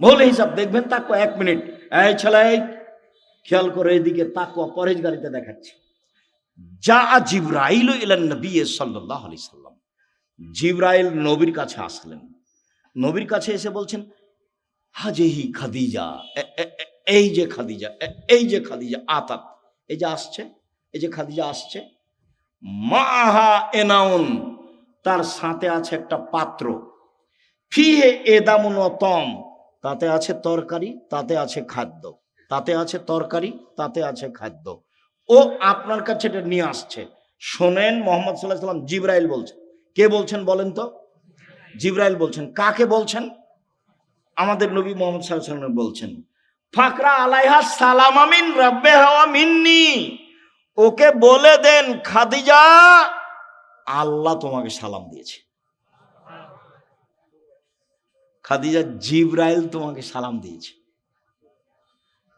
ভুল হিসাব দেখবেন, তাকো এক মিনিট। এই ছেলে খেয়াল করে এদিকে তাকো পরেজ গাড়িতে দেখাচ্ছি। যা জিব্রাইল ইলান নবী সাল্লাল্লাহু আলাইহি সাল্লাম। জিব্রাইল নবীর কাছে আসলেন। নবীর কাছে এসে বলছেন, হাজেহি খাদিজা এই যে খাদিজা এই যে খাদিজা, আতাত, এই যে আসছে, এই যে খাদিজা আসছে মাহা এনাউন, তার সাথে আছে একটা পাত্র। ফিহে এদামুন তম তাতে আছে তরকারি, তাতে আছে খাদ্য। তাতে আছে তরকারি, তাতে আছে খাদ্য। ও আপনার কাছে এটা নিয়ে আসছে। শোনেন, মোহাম্মদ সাল্লাহ সাল্লাম জিব্রাইল বলছেন। কে বলছেন বলেন তো? জিব্রাইল বলছেন। কাকে বলছেন? আমাদের নবী মোহাম্মদ সাল্লাহ বলছেন। ফাকরা আলাইহা সালাম আমিন রব্বে হাওয়া মিন্নি। ওকে বলে দেন, খাদিজা, আল্লাহ তোমাকে সালাম দিয়েছে। খাদিজা জিব্রাইল তোমাকে সালাম দিয়েছে।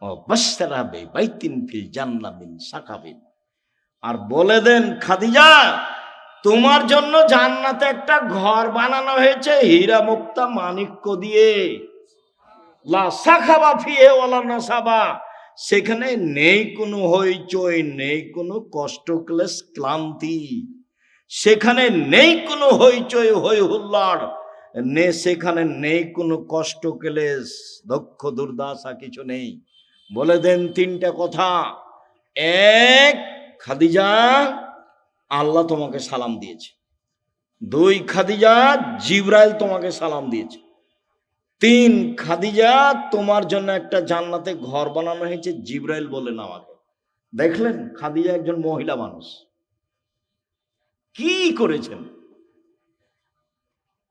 ও বাস্তারাবে বাইতিন ফিল জান্নাবিন সাকাবিন। আর বলে দেন, খাদিজা, তোমার জন্য জান্নাতে একটা ঘর বানানো হয়েছে হীরা মুক্তা মানিক্য দিয়ে। লা সাখাবা ফিহে ওয়ালা নাসাবা। সেখানে নেই কোনো হইচই, নেই কোনো কষ্ট ক্লেশ ক্লান্তি। সেখানে নেই কোনো হইচই, হই হুল্লাড়। নে সেখানে নেই কোনো কষ্ট ক্লেশ দক্ষ, দুর্দশা কিছু নেই। বলে দেন তিনটা কথা। এক, খাদিজা, আল্লাহ তোমাকে সালাম দিয়েছে। দুই, খাদিজা, জিব্রাইল তোমাকে সালাম দিয়েছে। তিন, খাদিজা, তোমার জন্য একটা জান্নাতে ঘর বানানো হয়েছে, জিব্রাইল বলেন আমাকে। দেখলেন, খাদিজা একজন মহিলা মানুষ। কি করেছেন?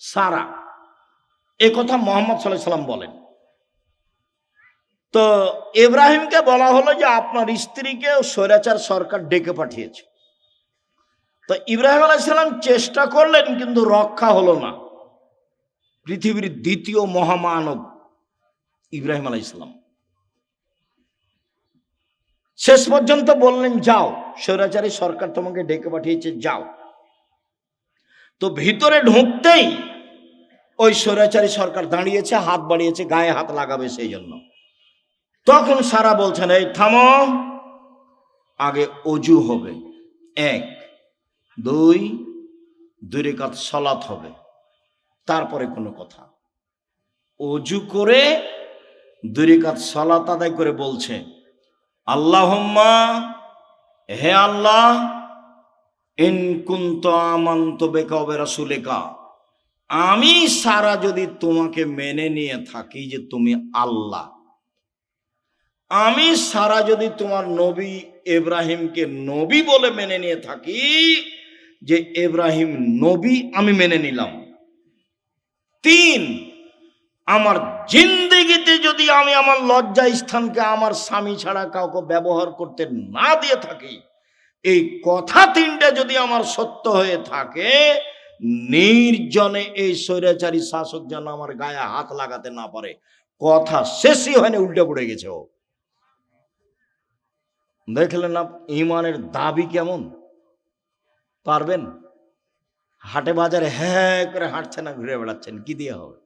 সারা। এ কথা মোহাম্মদ সাল্লাহ সাল্লাম বলেন। তো ইব্রাহিমকে বলা হলো যে আপনার স্ত্রীকে স্বৈরাচার সরকার ডেকে পাঠিয়েছে। তো ইব্রাহিম আলাইসাল্লাম চেষ্টা করলেন, কিন্তু রক্ষা হলো না। পৃথিবীর দ্বিতীয় মহামানব ইব্রাহিম আলাইসাল্লাম শেষ পর্যন্ত বললেন, যাও, স্বৈরাচারী সরকার তোমাকে ডেকে পাঠিয়েছে, যাও। তো ভিতরে ঢুকতেই ওই স্বৈরাচারী সরকার দাঁড়িয়েছে, হাত বাড়িয়েছে, গায়ে হাত লাগাবে সেই জন্য। তখন সারা বলছেন, এই থামো, আগে অজু হবে। এক, দুই দুই রেখাত সলাৎ হবে। তারপরে কোনো কথা। অজু করে দুই রেখাত সলাত আদায় করে বলছে, আল্লাহম্মা, হে আল্লাহ ইন কুন্ত আমান্ত বেকা রাসুলেকা আমি সারা যদি তোমাকে মেনে নিয়ে থাকি যে তুমি আল্লাহ, আমি সারা যদি তোমার নবী এব্রাহিমকে নবী বলে মেনে নিয়ে থাকি যে এব্রাহিম নবী আমি মেনে নিলাম। তিন, আমার জিন্দিগিতে যদি আমি আমার লজ্জা স্থানকে আমার স্বামী ছাড়া কাউকে ব্যবহার করতে না দিয়ে থাকি এই কথা তিনটা যদি আমার সত্য হয়ে থাকে, নির্জনে এই স্বৈরাচারী শাসক যেন আমার গায়ে হাত লাগাতে না পারে। কথা শেষই হয়নি, উল্টে পড়ে গেছে ও। দেখলেন না, ইমানের দাবি কেমন? পারবেন? হাটে বাজারে হ্যাঁ করে হাঁটছে না ঘুরে বেড়াচ্ছেন, কি দিয়ে হবে?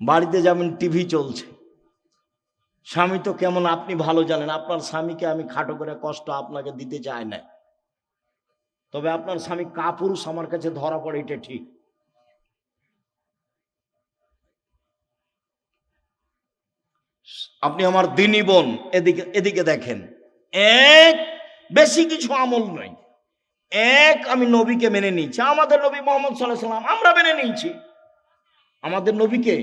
বাড়িতে যেমন টিভি চলছে। স্বামী তো কেমন আপনি ভালো জানেন, আপনার স্বামীকে আমি খাটো করে কষ্ট আপনাকে দিতে চাই না তবে আপনার স্বামী কাপুরুষ আমার কাছে ধরা পড়ে, এটা ঠিক। আপনি আমার দিনী বোন, এদিকে এদিকে দেখেন। এক, বেশি কিছু আমল নয় এক, আমি নবীকে মেনে নিয়েছি। আমাদের নবী মোহাম্মদ সাল্লাহ সাল্লাম, আমরা মেনে নিয়েছি। আমাদের নবীকে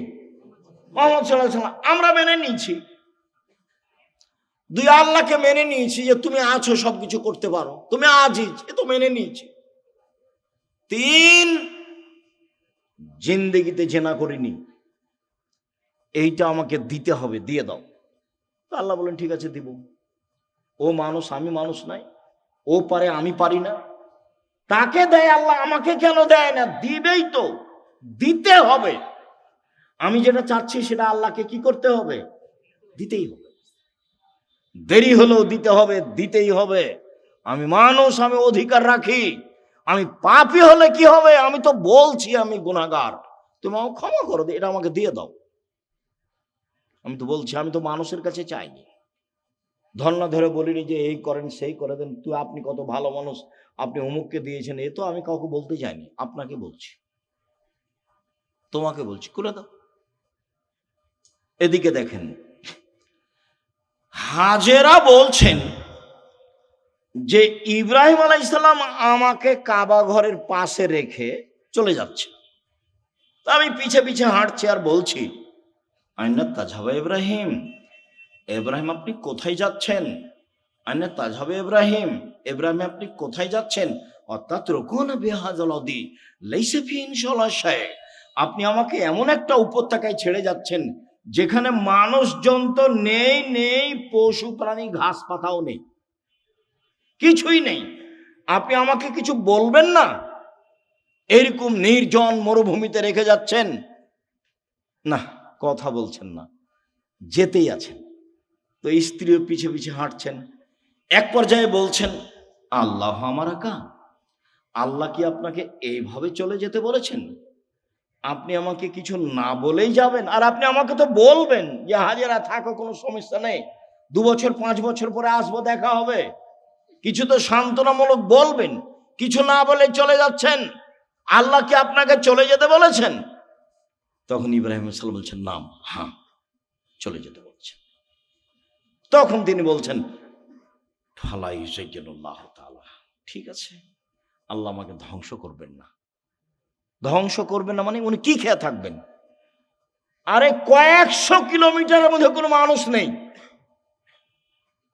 মোহাম্মদ সাল্লাহ সাল্লাম, আমরা মেনে নিয়েছি। দুই আল্লাহকে মেনে নিয়েছি যে তুমি আছো, সবকিছু করতে পারো। তুমি আজিজ, এ তো মেনে নিয়েছি। তিন, জিন্দেগিতে জেনা করিনি। এইটা আমাকে দিতে হবে, দিয়ে দাও। আল্লাহ বলেন, ঠিক আছে, দিব। ও মানুষ, আমি মানুষ নাই। ও পারে, আমি পারি না। তাকে দেয় আল্লাহ, আমাকে কেন দেয় না? দিবেই তো। দিতে হবে। আমি যেটা চাচ্ছি, সেটা আল্লাহকে কি করতে হবে? দিতেই হবে। দেরি হলেও দিতে হবে, দিতেই হবে। আমি মানুষ, আমি অধিকার রাখি। আমি পাপি হলে কি হবে? আমি তো বলছি আমি গুণাগার তুমি আমাকে ক্ষমা করো, এটা আমাকে দিয়ে দাও। আমি তো বলছি, আমি তো মানুষের কাছে চাইনি। ধর্ণা ধরে বলিনি যে এই করেন, সেই করে দেন। তুই, আপনি কত ভালো মানুষ, আপনি অমুককে দিয়েছেন, এ তো আমি কাউকে বলতে চাইনি, আপনাকে বলছি। তোমাকে বলছি করে দাও। এদিকে দেখেন হাজেরা বলছেন যে ইব্রাহিম আলাইসাল্লাম আমাকে কাবা ঘরের পাশে রেখে চলে যাচ্ছে। তা আমি পিছে পিছে হাঁটছি আর বলছি, আইনা তাজাবা ইব্রাহিম ইব্রাহিম আপনি কোথায় যাচ্ছেন? আইনা তাজাবে ইব্রাহিম ইব্রাহিম আপনি কোথায় যাচ্ছেন? অর্থাৎ রকুন বেহাজলদি লেইসে সলাশয় আপনি আমাকে এমন একটা উপত্যকায় ছেড়ে যাচ্ছেন যেখানে মানুষজন তো নেই নেই, পশু, প্রাণী, ঘাস, পাতাও নেই। কিছুই নেই। আপনি আমাকে কিছু বলবেন না? এরকম নির্জন মরুভূমিতে রেখে যাচ্ছেন? না, কথা বলছেন না। যেতেই আছেন। তো স্ত্রীও পিছে পিছে হাঁটছেন। এক পর্যায়ে বলছেন, আল্লাহ আমার আকা আল্লাহ কি আপনাকে এইভাবে চলে যেতে বলেছেন? আপনি আমাকে কিছু না বলেই যাবেন, আর আপনি আমাকে তো বলবেন যে হাজারা থাকো, কোনো সমস্যা নেই। দু বছর, পাঁচ বছর পরে আসব, দেখা হবে। কিছু তো সান্ত্বনামূলক বলবেন, কিছু না বলে চলে যাচ্ছেন। আল্লাহ কি আপনাকে চলে যেতে বলেছেন? তখন ইব্রাহিম বলছেন, নাম হ্যাঁ চলে যেতে বলছেন। তখন তিনি বলছেন ফালাই ঠিক আছে, আল্লাহ আমাকে ধ্বংস করবেন না। ধ্বংস করবেন না মানে উনি কি খেয়ে থাকবেন? আরে কয়েকশো কিলোমিটারের মধ্যে কোনো মানুষ নেই।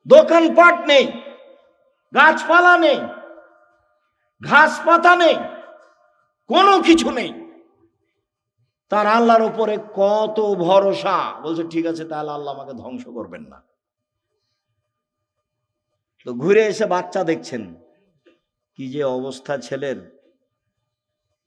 দোকানপাট নেই। গাছপালা নেই। ঘাস পাতা নেই। কোনো কিছু নেই। তার আল্লাহর উপরে কত ভরসা। বলছে, ঠিক আছে, তাহলে আল্লাহ আমাকে ধ্বংস করবেন না। তো ঘুরে এসে বাচ্চা দেখছেন। কি যে অবস্থা ছেলের।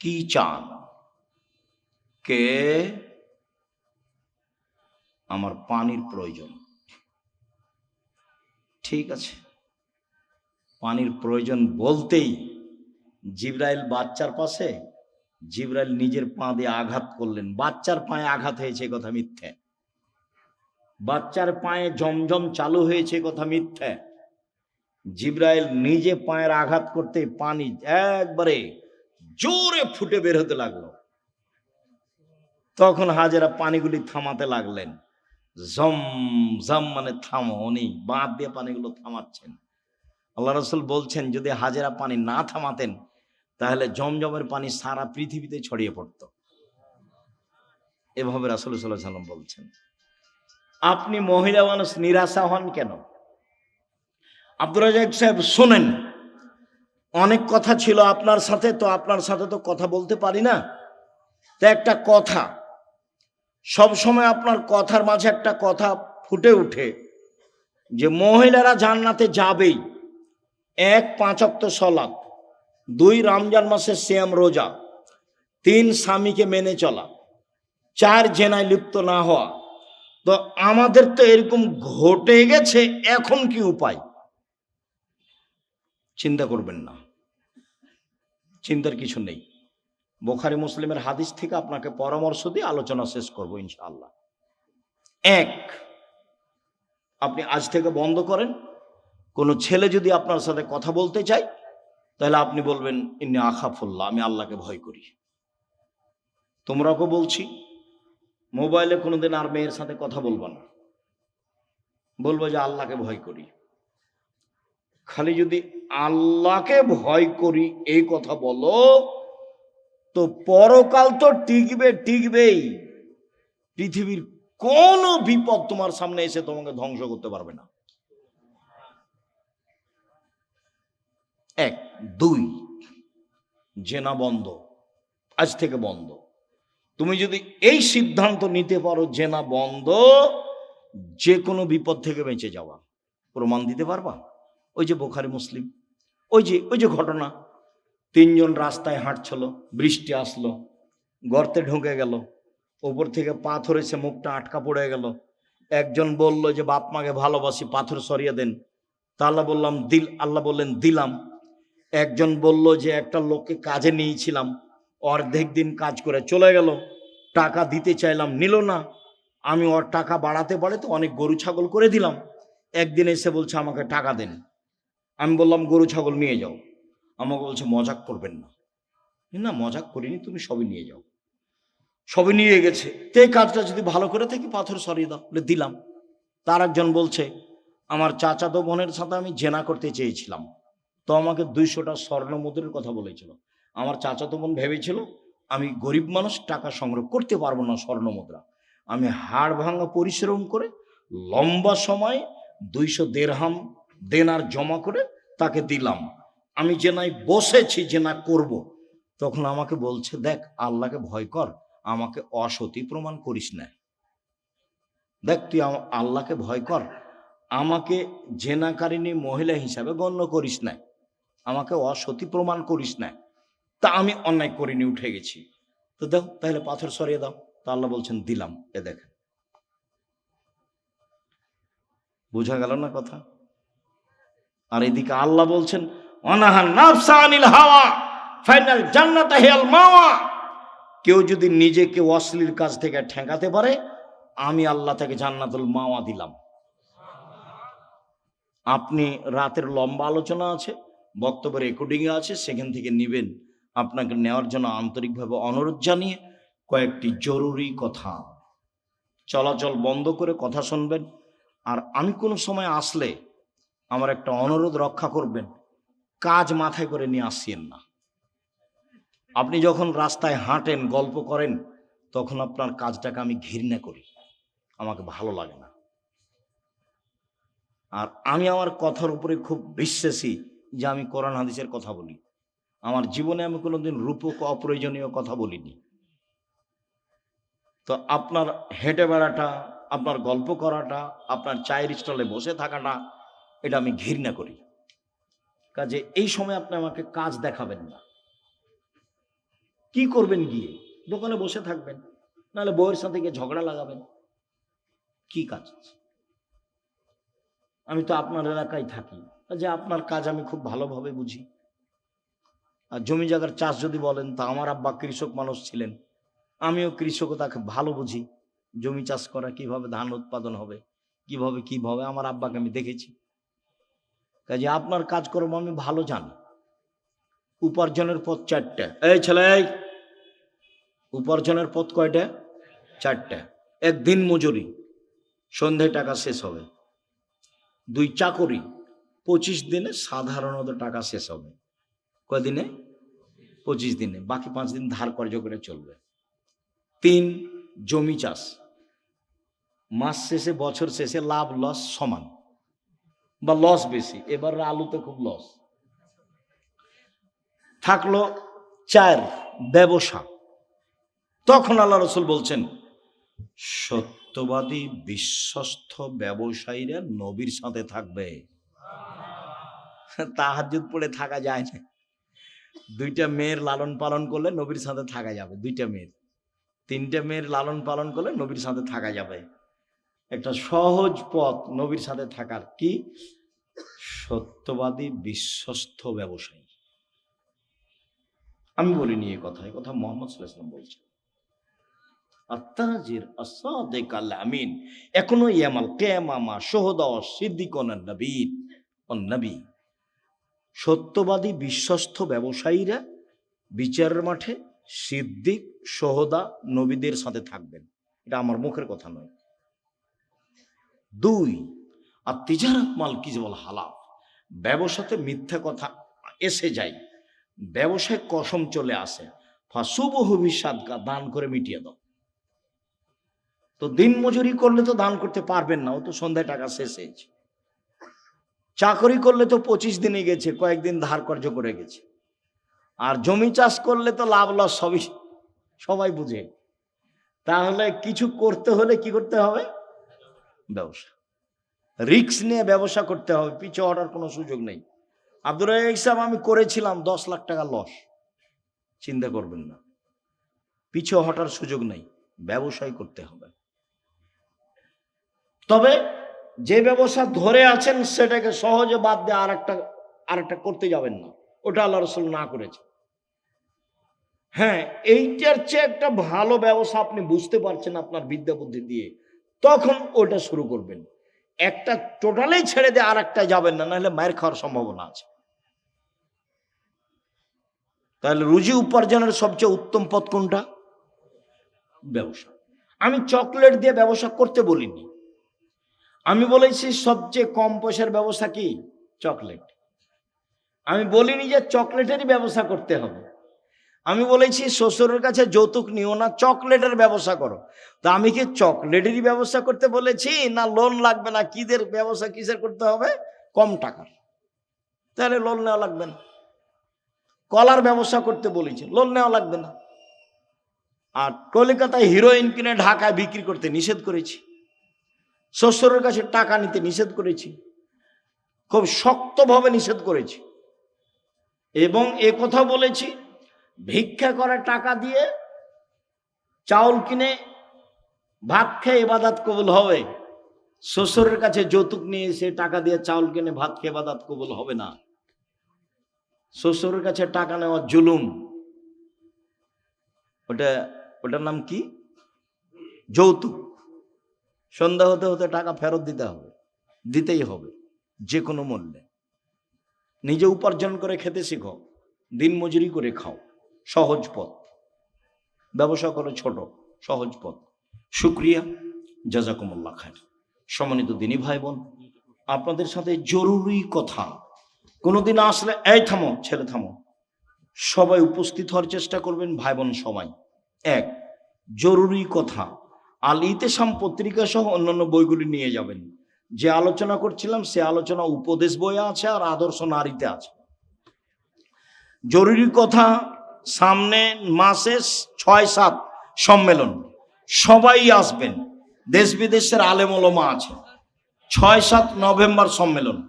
কি চান কে আমার পানির প্রয়োজন ঠিক আছে পানির প্রয়োজন বলতেই জিব্রাইল বাচ্চার পাশে জিব্রাইল নিজের পা দিয়ে আঘাত করলেন বাচ্চার পায়ে আঘাত হয়েছে কথা মিথ্যে বাচ্চার পায়ে জমজম চালু হয়েছে কথা মিথ্যে জিব্রাইল নিজে পায়ের আঘাত করতে পানি একবারে জোরে ফুটে বের হতে লাগল। তখন হাজেরা পানিগুলি থামাতে লাগলেন। জম জম মানে থামো, উনি বাঁধ দিয়ে পানিগুলো থামাচ্ছেন। আল্লাহ রসুল বলছেন, যদি হাজেরা পানি না থামাতেন, তাহলে জমজমের পানি সারা পৃথিবীতে ছড়িয়ে পড়ত। এভাবে রাসুল সাল্লাহ সাল্লাম বলছেন। আপনি মহিলা মানুষ নিরাশা হন কেন? আব্দুর রাজাক সাহেব, শোনেন অনেক কথা ছিল আপনার সাথে, তো আপনার সাথে তো কথা বলতে পারি না। তো একটা কথা, সব সময় আপনার কথার মাঝে একটা কথা ফুটে উঠে যে মহিলারা জান্নাতে যাবেই। এক পাঁচক্ত সলাপ দুই রমজান মাসের শ্যাম রোজা, তিন স্বামীকে মেনে চলা, চার জেনায় লিপ্ত না হওয়া। তো আমাদের তো এরকম ঘটে গেছে, এখন কি উপায়? চিন্তা করবেন না। চিন্তার কিছু নেই। বোখারি মুসলিমের হাদিস থেকে আপনাকে পরামর্শ দিয়ে আলোচনা শেষ করব ইনশাআল্লাহ। এক, আপনি আজ থেকে বন্ধ করেন। কোনো ছেলে যদি আপনার সাথে কথা বলতে চায়, তাহলে আপনি বলবেন, ইন্নি আখাফুল্লাহ, আমি আল্লাহকে ভয় করি। তোমরাকে বলছি, মোবাইলে কোনোদিন আর মেয়ের সাথে কথা বলব না। বলব যে, আল্লাহকে ভয় করি। খালি যদি আল্লাহকে ভয় করি এই কথা বলো, তো পরকাল তো টিকবে, টিকবেই। পৃথিবীর কোনো বিপদ তোমার সামনে এসে তোমাকে ধ্বংস করতে পারবে না। এক, দুই, জেনা বন্ধ, আজ থেকে বন্ধ। তুমি যদি এই সিদ্ধান্ত নিতে পারো, জেনা বন্ধ, যে কোনো বিপদ থেকে বেঁচে যাওয়া। প্রমাণ দিতে পারবা? ওই যে বোখারি মুসলিম, ওই যে ওই যে ঘটনা। তিনজন রাস্তায় হাঁটছিল, বৃষ্টি আসলো, গর্তে ঢুকে গেল, ওপর থেকে পাথর এসে মুখটা আটকা পড়ে গেল। একজন বলল যে, বাপ মাকে ভালোবাসি, পাথর সরিয়ে দেন। তা বললাম, দিল আল্লাহ বললেন, দিলাম। একজন বলল যে, একটা লোককে কাজে নিয়েছিলাম, অর্ধেক দিন কাজ করে চলে গেল, টাকা দিতে চাইলাম, নিল না। আমি ওর টাকা বাড়াতে বাড়াতে অনেক গরু, ছাগল করে দিলাম। একদিন এসে বলছে, আমাকে টাকা দেন। আমি বললাম, গরু, ছাগল নিয়ে যাও। আমাকে বলছে, মজাক করবেন না। না, মজাক করিনি, তুমি সবই নিয়ে যাও। সবই নিয়ে গেছে। তো এই কাজটা যদি ভালো করে থাকি, পাথর সরিয়ে দাও, বলে দিলাম। তার একজন বলছে, আমার চাচাতো বোনের সাথে আমি জেনা করতে চেয়েছিলাম। তো আমাকে দুইশোটা স্বর্ণ মুদ্রের কথা বলেছিল। আমার চাচা চাচাতো বোন ভেবেছিল, আমি গরিব মানুষ, টাকা সংগ্রহ করতে পারব না স্বর্ণ মুদ্রা। আমি হাড় ভাঙা পরিশ্রম করে লম্বা সময় দুইশো দেড়হাম দেনার জমা করে তাকে দিলাম। আমি যে নাই বসেছি, যে না করব। তখন আমাকে বলছে, দেখ, আল্লাহকে ভয় কর, আমাকে অসতী প্রমাণ করিস না। দেখ, তুই আল্লাহকে ভয় কর, আমাকে জেনাকারিনী মহিলা হিসাবে গণ্য করিস না, আমাকে অসতী প্রমাণ করিস না। তা আমি অন্যায় করিনি, উঠে গেছি। তো দেখ, তাহলে পাথর সরিয়ে দাও। তা আল্লাহ বলছেন, দিলাম, এ দেখেন বোঝা গেল না কথা? আর এদিকে আল্লাহ বলছেন হাওয়া, ফাইনাল জান্নাত মাওয়া। কেউ যদি নিজেকে অশ্লীল কাজ থেকে ঠেকাতে পারে, আমি আল্লাহ থেকে জান্নাতুল মাওয়া দিলাম। আপনি রাতের লম্বা আলোচনা আছে বক্তব্য রেকর্ডিংয়ে আছে, সেখান থেকে নেবেন। আপনাকে নেওয়ার জন্য আন্তরিকভাবে অনুরোধ জানিয়ে কয়েকটি জরুরি কথা। চলাচল বন্ধ করে কথা শুনবেন, আর আমি কোনো সময় আসলে আমার একটা অনুরোধ রক্ষা করবেন। কাজ মাথায় করে নিয়ে আসছেন না। আপনি যখন রাস্তায় হাঁটেন, গল্প করেন, তখন আপনার কাজটাকে আমি ঘৃণা করি। আমাকে ভালো লাগে না। আর আমি আমার কথার উপরে খুব বিশ্বাসী যে আমি কোরআন হাদিসের কথা বলি। আমার জীবনে আমি কোনোদিন রূপক, অপ্রয়োজনীয় কথা বলিনি। তো আপনার হেঁটে বেড়াটা আপনার গল্প করাটা, আপনার চায়ের স্টলে বসে থাকাটা এটা আমি ঘৃণা করি। কাজে এই সময় আপনি আমাকে কাজ দেখাবেন না। কি করবেন গিয়ে? দোকানে বসে থাকবেন, নাহলে বউয়ের সাথে গিয়ে ঝগড়া লাগাবেন। কি কাজ আছে? আমি তো আপনার এলাকায় থাকি যে আপনার কাজ আমি খুব ভালোভাবে বুঝি। আর জমি জায়গার চাষ যদি বলেন, তা আমার আব্বা কৃষক মানুষ ছিলেন। আমিও কৃষকতাকে ভালো বুঝি। জমি চাষ করা, কীভাবে ধান উৎপাদন হবে, কীভাবে কীভাবে আমার আব্বাকে আমি দেখেছি। কাজে আপনার কাজকর্ম আমি ভালো জানি। উপার্জনের পথ চারটা। এই ছেলে এই। উপার্জনের পথ কয়টা? চারটা। একদিন মজুরি সন্ধ্যায় টাকা শেষ হবে। দুই চাকরি পঁচিশ দিনে সাধারণত টাকা শেষ হবে। কয়দিনে? পঁচিশ দিনে। বাকি পাঁচ দিন ধার কর্য করে চলবে। তিন জমি চাষ। মাস শেষে বছর শেষে লাভ লস সমান। বা লস বেশি। এবার আলুতে খুব লস থাকল চার ব্যবসা। তখন আল্লাহ রসুল বলছেন, সত্যবাদী, বিশ্বস্ত ব্যবসায়ীরা নবীর সাথে থাকবে। তাহাজুদ পড়ে থাকা যায় না। দুইটা মেয়ের লালন পালন করলে নবীর সাথে থাকা যাবে। দুইটা মেয়ের। তিনটা মেয়ের লালন পালন করলে নবীর সাথে থাকা যাবে। একটা সহজ পথ নবীর সাথে থাকার কি? সত্যবাদী, বিশ্বস্ত ব্যবসায়ী। আমি বলিনি এই কথা এই কথা মোহাম্মদ সাল্লাম বলছেন। আত্মাজির আসাদেক নবী। সত্যবাদী, বিশ্বস্ত ব্যবসায়ীরা বিচারের মাঠে সিদ্দিক সোহদা নবীদের সাথে থাকবেন। এটা আমার মুখের কথা নয়। দুই, আর তিজারাত মাল কি যে বল হালাল। ব্যবসাতে মিথ্যা কথা এসে যায়। ব্যবসায় কসম চলে আসে। ফাসুব ভবিষ্যাৎকা দান করে মিটিয়ে দাও। তো দিন মজুরি করলে তো দান করতে পারবেন না, ও তো সন্ধ্যায় টাকা শেষ হয়েছে। চাকরি করলে তো পঁচিশ দিনে গেছে, কয়েকদিন ধার কর্য করে গেছে। আর জমি চাষ করলে তো লাভ লস সবই, সবাই বুঝে। তাহলে কিছু করতে হলে কি করতে হবে? ব্যবসা। রিক্স নিয়ে ব্যবসা করতে হবে, পিছু হটার কোনো সুযোগ নেই। আব্দুর সাহেব, আমি করেছিলাম, দশ লাখ টাকা লস চিন্তা করবেন না। পিছু হটার সুযোগ নেই, ব্যবসায় করতে হবে। তবে যে ব্যবসা ধরে আছেন, সেটাকে সহজে বাদ দিয়ে আর একটা আর একটা করতে যাবেন না। ওটা আল্লাহ রসুল না করেছে হ্যাঁ এইটার চেয়ে একটা ভালো ব্যবসা আপনি বুঝতে পারছেন আপনার বিদ্যা বুদ্ধি দিয়ে। তখন ওটা শুরু করবেন। একটা টোটালেই ছেড়ে দিয়ে আর একটা যাবেন না, নাহলে মায়ের খাওয়ার সম্ভাবনা আছে। তাহলে রুজি উপার্জনের সবচেয়ে উত্তম পথ কোনটা? ব্যবসা। আমি চকলেট দিয়ে ব্যবসা করতে বলিনি। আমি বলেছি সবচেয়ে কম পয়সার ব্যবসা কি? চকলেট। আমি বলিনি যে চকলেটেরই ব্যবসা করতে হবে। আমি বলেছি, শ্বশুরের কাছে যৌতুক নিও না, চকলেটের ব্যবসা করো। তা আমি কি চকলেটেরই ব্যবসা করতে বলেছি, না লোন লাগবে না? কিদের ব্যবসা, কিসের করতে হবে? কম টাকার। তাহলে লোন নেওয়া লাগবে না। কলার ব্যবসা করতে বলেছি লোন নেওয়া লাগবে না। আর কলকাতায় হিরোইন কিনে ঢাকায় বিক্রি করতে নিষেধ করেছি। শ্বশুরের কাছে টাকা নিতে নিষেধ করেছি। খুব শক্তভাবে নিষেধ করেছি। এবং এ কথা বলেছি ভিক্ষা করে টাকা দিয়ে চাউল কিনে ভাত খেয়ে ইবাদাত কবুল হবে। শ্বশুরের কাছে যৌতুক নিয়ে এসে টাকা দিয়ে চাউল কিনে ভাত খেয়ে ইবাদাত কবুল হবে না। শ্বশুরের কাছে টাকা নেওয়া জুলুম। ওটা, ওটার নাম কি? যৌতুক। সন্ধ্যা হতে হতে টাকা ফেরত দিতে হবে, দিতেই হবে যে কোনো মূল্যে। নিজে উপার্জন করে খেতে শিখো দিন মজুরি করে খাও। সহজ পথ। ব্যবসা করো ছোট, সহজ পথ। শুক্রিয়া, জাজাকুমুল্লাহ খায় সম্মানিত দিনী ভাই বোন আপনাদের সাথে জরুরি কথা। কোনোদিন আসলে এই থামো ছেলে থামো। সবাই উপস্থিত হওয়ার চেষ্টা করবেন ভাই বোন সবাই। এক, জরুরি কথা। আল ইতেসাম পত্রিকা সহ অন্যান্য বইগুলি নিয়ে যাবেন। যে আলোচনা করছিলাম, সে আলোচনা উপদেশ বইয়ে আছে আর আদর্শ নারীতে আছে। জরুরি কথা সামনে মাসে ছয় সাত সম্মেলন। সবাই আসবেন। দেশ বিদেশের আলেমলমা আছে। ছয় সাত নভেম্বর সম্মেলন।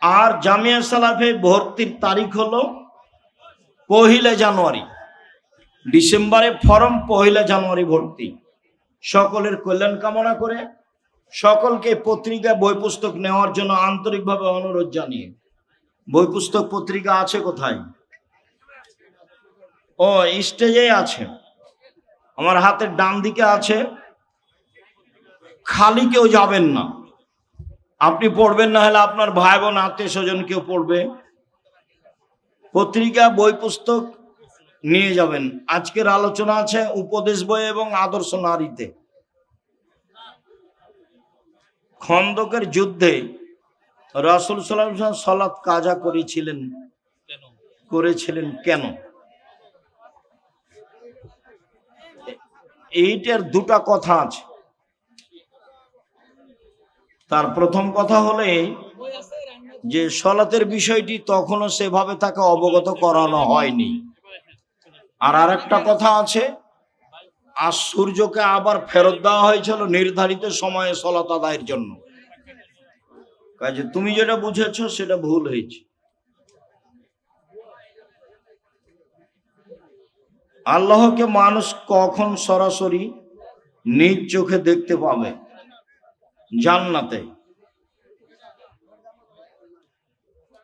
আর জামিয়া সালাফে ভর্তির তারিখ হলো পহিলা জানুয়ারি। ডিসেম্বরে ফরম পহিলা জানুয়ারি ভর্তি। সকলের কল্যাণ কামনা করে সকলকে পত্রিকা বই পুস্তক নেওয়ার জন্য আন্তরিকভাবে অনুরোধ জানিয়ে। বই পুস্তক পত্রিকা আছে কোথায়? ও স্টেজে আছে। আমার হাতের ডান দিকে আছে। খালি কেউ যাবেন না। আপনি পড়বেন না হলে আপনার ভাই বোন, আত্মীয় স্বজন কেউ পড়বে। পত্রিকা, বই, পুস্তক নিয়ে যাবেন। আজকের আলোচনা আছে উপদেশ বই এবং আদর্শ নারীতে। খন্দকের যুদ্ধে রাসুল সাল্লাম সলাৎ কাজা করেছিলেন। করেছিলেন কেন? এইটার দুটা কথা আছে। তার প্রথম কথা হলে যে সলাতের বিষয়টি তখনও সেভাবে তাকে অবগত করানো হয়নি। আর আর একটা কথা আছে আর সূর্যকে আবার ফেরত দেওয়া হয়েছিল নির্ধারিত সময়ে সলাত আদায়ের জন্য। কাজে তুমি যেটা বুঝেছ সেটা ভুল হয়েছে। আল্লাহকে মানুষ কখন সরাসরি নিজ চোখে দেখতে পাবে? জান্নাতে।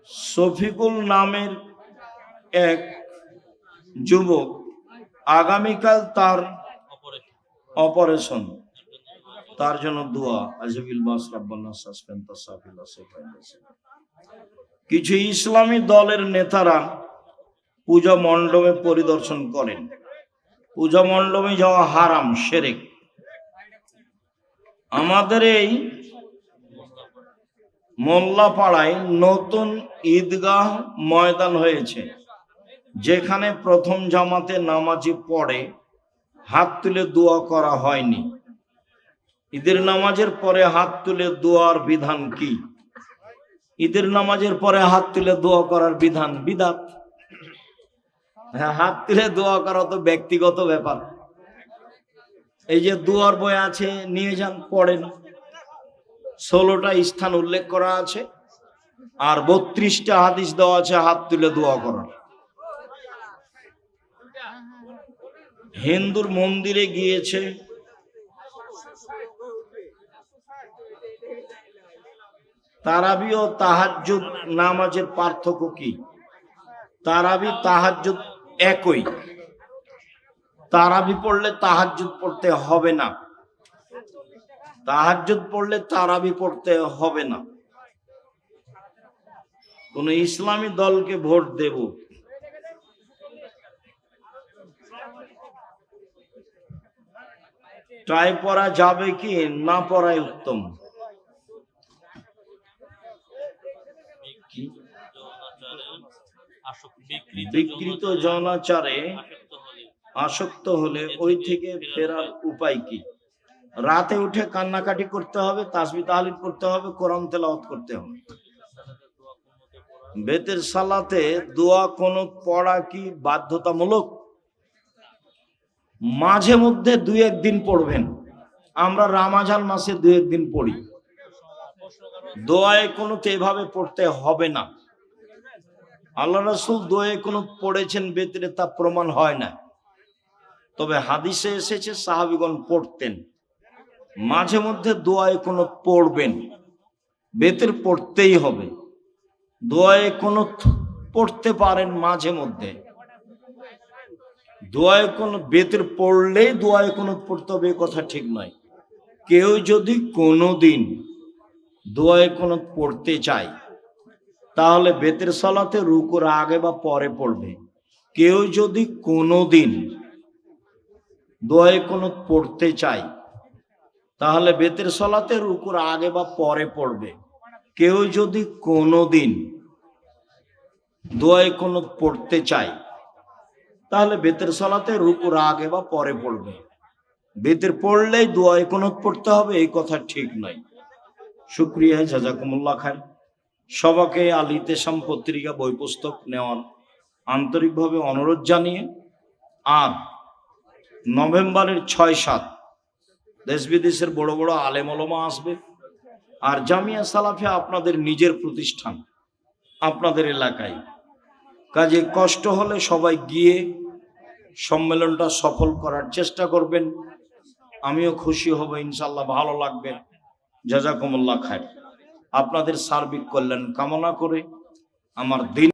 শফিকুল নামের এক যুবক আগামীকাল তার অপারেশন। তার জন্য দোয়া। আজবিল কিছু ইসলামী দলের নেতারা পূজা মণ্ডপে পরিদর্শন করেন। পূজা মণ্ডপে যাওয়া হারাম, সেরেক। আমাদের এই মোল্লাপাড়ায় নতুন ঈদগাহ ময়দান হয়েছে, যেখানে প্রথম জামাতে নামাজি পড়ে, হাত তুলে দোয়া করা হয়নি। ঈদের নামাজের পরে হাত তুলে দোয়ার বিধান কি? ঈদের নামাজের পরে হাত তুলে দোয়া করার বিধান বিধাত হাত তুলে দোয়া করা তো ব্যক্তিগত ব্যাপার। এই যে দুয়ার বই আছে, নিয়ে যান, পড়েন। ষোলোটা স্থান উল্লেখ করা আছে, আর বত্রিশটা হাদিস দেওয়া আছে, হাত তুলে দোয়া করার। হিন্দুর মন্দিরে গিয়েছে। তারাবি ও তাহাজ্জুদ নামাজের পার্থক্য কি? তারাবি তাহাজ্জুদ একই। তারাবি পড়লে তাহাজ্জুদ পড়তে হবে না। তাহাজ্জুদ পড়লে তারাবি পড়তে হবে না। কোন ইসলামী দলকে ভোট দেব। ট্রাই পড়া যাবে কি? না পড়াই উত্তম কি? বিকৃত জনাচারে আসক্ত হলে ওই থেকে ফেরার উপায় কি? রাতে উঠে কান্নাকাটি করতে হবে তাসবি তাহলিল করতে হবে কোরআন তেলাওয়াত করতে হবে। বেতের সালাতে দোয়া কোন পড়া কি বাধ্যতামূলক? মাঝে মধ্যে দুই একদিন পড়বেন। আমরা রামাজান মাসে দুই একদিন পড়ি। দোয়ায় কোনো এভাবে পড়তে হবে না। আল্লাহ রাসুল দোয়ে কোনো পড়েছেন বেতরে, তা প্রমাণ হয় না। তবে হাদিসে এসেছে, সাহাবিগণ পড়তেন। মাঝে মধ্যে দোয়ায় কোনো পড়বেন। বেতের পড়তেই হবে। দোয়ায় কোনো পড়তে পারেন মাঝে মধ্যে। দোয়ায় কোনো, বেতের পড়লেই দোয়ায় কোনো পড়তে হবে কথা ঠিক নয়। কেউ যদি কোনো দিন দোয়ায় কোনো পড়তে চায় তাহলে বেতের সলাতে রুকুর আগে বা পরে পড়বে। কেউ যদি কোনো দিন দোয়ায় কোনো পড়তে চায়, তাহলে বেতের সলাতে রুকুর আগে বা পরে পড়বে। কেউ যদি কোনো দিন দোয়ায় কোনো পড়তে চায়, তাহলে বেতের সলাতে রুকুর আগে বা পরে পড়বে। বেতের পড়লেই দোয়ায় কোনো পড়তে হবে, এই কথা ঠিক নয়। শুক্রিয়া, জাজাকুমুল্লাহ খান সবাকে আলিতে পত্রিকা বই পুস্তক নেওয়ার আন্তরিকভাবে অনুরোধ জানিয়ে আর নভেম্বরের ছয় সাত দেশ বিদেশের বড় বড় আলেমলমা আসবে আর জামিয়া সালাফিয়া আপনাদের নিজের প্রতিষ্ঠান, আপনাদের এলাকায়। কাজে কষ্ট হলে সবাই গিয়ে সম্মেলনটা সফল করার চেষ্টা করবেন। আমিও খুশি হব ইনশাল্লাহ ভালো লাগবে। জাজাকুমুল্লাহ খায় আপনাদের সার্বিক কল্যাণ কামনা করে আমার দিন